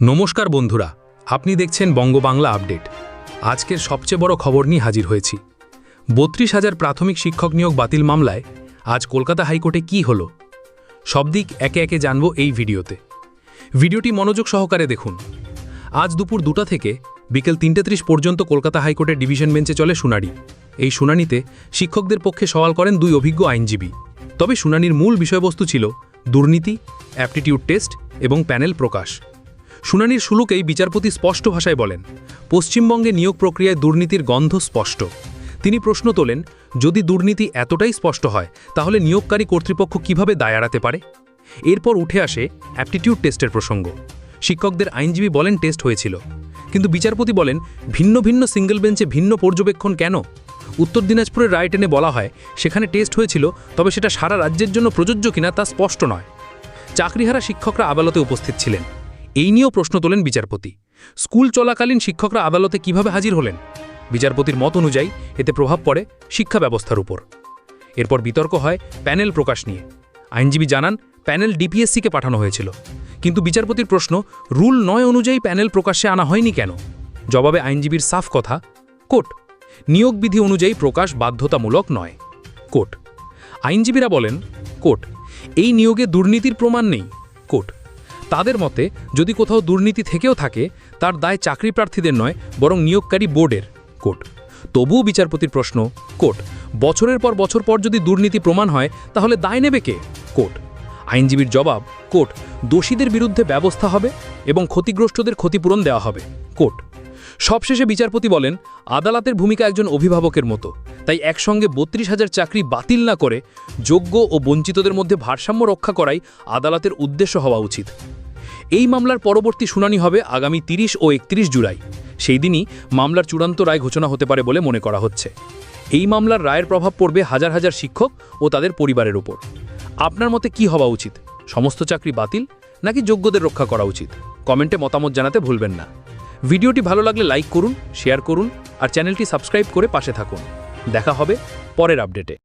নমস্কার বন্ধুরা, আপনি দেখছেন বঙ্গবাংলা আপডেট। আজকের সবচেয়ে বড় খবর নিয়ে হাজির হয়েছি। বত্রিশ হাজার প্রাথমিক শিক্ষক নিয়োগ বাতিল মামলায় আজ কলকাতা হাইকোর্টে কি হল? সব দিক একে একে জানব এই ভিডিওতে। ভিডিওটি মনোযোগ সহকারে দেখুন। আজ দুপুর দুটা থেকে বিকেল তিনটে ত্রিশ পর্যন্ত কলকাতা হাইকোর্টের ডিভিশন বেঞ্চে চলে শুনানি। এই শুনানিতে শিক্ষকদের পক্ষে সওয়াল করেন দুই অভিজ্ঞ আইনজীবী। তবে শুনানির মূল বিষয়বস্তু ছিল দুর্নীতি, অ্যাপটিটিউড টেস্ট এবং প্যানেল প্রকাশ। শুনানির শুলুকেই বিচারপতি স্পষ্ট ভাষায় বলেন, পশ্চিমবঙ্গে নিয়োগ প্রক্রিয়ায় দুর্নীতির গন্ধ স্পষ্ট। তিনি প্রশ্ন তোলেন, যদি দুর্নীতি এতটাই স্পষ্ট হয়, তাহলে নিয়োগকারী কর্তৃপক্ষ কীভাবে দায় এড়াতে পারে? এরপর উঠে আসে অ্যাপটিটিউড টেস্টের প্রসঙ্গ। শিক্ষকদের আইনজীবী বলেন, টেস্ট হয়েছিল। কিন্তু বিচারপতি বলেন, ভিন্ন ভিন্ন সিঙ্গেল বেঞ্চে ভিন্ন পর্যবেক্ষণ কেন? উত্তর দিনাজপুরের রায় টেনে বলা হয়, সেখানে টেস্ট হয়েছিল, তবে সেটা সারা রাজ্যের জন্য প্রযোজ্য কিনা তা স্পষ্ট নয়। চাকরিহারা শিক্ষকরা আদালতে উপস্থিত ছিলেন। এই নিয়েও প্রশ্ন তোলেন বিচারপতি। স্কুল চলাকালীন শিক্ষকরা আদালতে কীভাবে হাজির হলেন? বিচারপতির মত অনুযায়ী এতে প্রভাব পড়ে শিক্ষা ব্যবস্থার উপর। এরপর বিতর্ক হয় প্যানেল প্রকাশ নিয়ে। আইনজীবী জানান, প্যানেল ডিপিএসসিকে পাঠানো হয়েছিল। কিন্তু বিচারপতির প্রশ্ন, রুল নয় অনুযায়ী প্যানেল প্রকাশ্যে আনা হয়নি কেন? জবাবে আইনজীবীর সাফ কথা, কোর্ট। নিয়োগ বিধি অনুযায়ী প্রকাশ বাধ্যতামূলক নয়, কোর্ট। আইনজীবীরা বলেন, কোর্ট, এই নিয়োগে দুর্নীতির প্রমাণ নেই, কোর্ট। তাদের মতে, যদি কোথাও দুর্নীতি থেকেও থাকে, তার দায় চাকরি প্রার্থীদের নয়, বরং নিয়োগকারী বোর্ডের, কোর্ট। তবুও বিচারপতির প্রশ্ন, কোর্ট। বছরের পর বছর পর যদি দুর্নীতি প্রমাণ হয়, তাহলে দায় নেবে কে? কোর্ট। আইনজীবীর জবাব, কোর্ট। দোষীদের বিরুদ্ধে ব্যবস্থা হবে এবং ক্ষতিগ্রস্তদের ক্ষতিপূরণ দেওয়া হবে, কোর্ট। সবশেষে বিচারপতি বলেন, আদালতের ভূমিকা একজন অভিভাবকের মতো। তাই একসঙ্গে বত্রিশ হাজার চাকরি বাতিল না করে যোগ্য ও বঞ্চিতদের মধ্যে ভারসাম্য রক্ষা করাই আদালতের উদ্দেশ্য হওয়া উচিত। এই মামলার পরবর্তী শুনানি হবে আগামী তিরিশ ও একত্রিশ জুলাই। সেই দিনই মামলার চূড়ান্ত রায় ঘোষণা হতে পারে বলে মনে করা হচ্ছে। এই মামলার রায়ের প্রভাব পড়বে হাজার হাজার শিক্ষক ও তাদের পরিবারের উপর। আপনার মতে কি হওয়া উচিত? সমস্ত চাকরি বাতিল নাকি যোগ্যদের রক্ষা করা উচিত? কমেন্টে মতামত জানাতে ভুলবেন না। ভিডিওটি ভালো লাগলে লাইক করুন, শেয়ার করুন আর চ্যানেলটি সাবস্ক্রাইব করে পাশে থাকুন। দেখা হবে পরের আপডেটে।